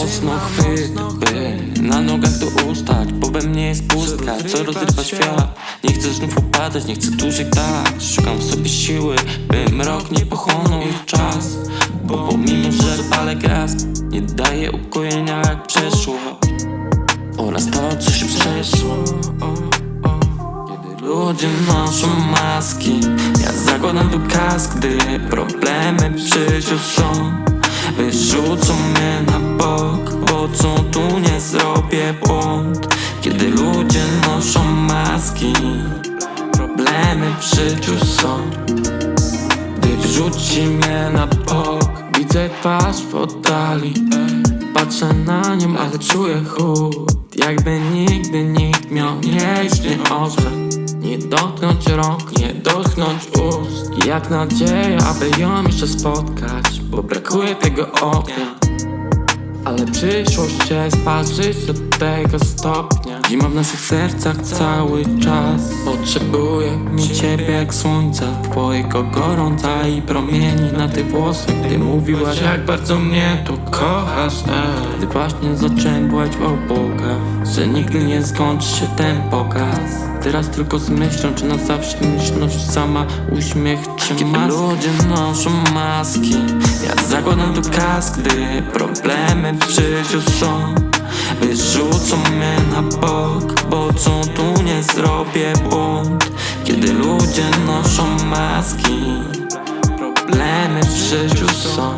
mocno chwyt, by na nogach to ustać Bo we mnie jest pustka, co rozrywa świat? Nie chcę znów upadać, nie chcę dłużej tak Szukam w sobie siły, by mrok nie pochłonął ich czas. Bo pomimo, że palę gaz Nie daje ukojenia jak przeszło. Oraz to, co się przeszło. Ludzie noszą maski Ja zakładam tu kask, gdy problemy w życiu są. Wyrzucą mnie nie zrobię błąd Kiedy ludzie noszą maski. Problemy w życiu są. Gdy wrzuci mnie na bok Widzę twarz w oddali. Patrzę na nią, ale czuję chłód. Jakby nigdy nikt miał mnie już nie ożre Nie dotknąć rąk, nie dotknąć ust. Jak nadzieja, aby ją jeszcze spotkać Bo brakuje tego ognia ale przyszłość jest patrzeć do tego stopnia. Zima w naszych sercach cały czas. Potrzebuję mi ciebie jak słońca. Twojego gorąca i promieni na tych włosach Gdy mówiłaś jak bardzo mnie tu kochasz. Gdy właśnie zacząłem błać Że nigdy nie skończy się ten pokaz Teraz tylko z myślą, czy na zawsze myślność sama uśmiech czy Kiedy ludzie noszą maski. Ja zakładam tu kask, gdy problemy w życiu są. Wyrzucą mnie na bok, bo co tu nie zrobię błąd. Kiedy ludzie noszą maski Problemy w życiu są.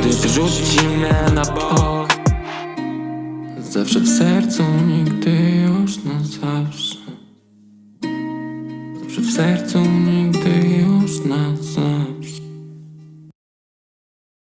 Gdy wyrzuci mnie na bok Zawsze w sercu, nigdy już na zawsze Zawsze w sercu, nigdy już na zawsze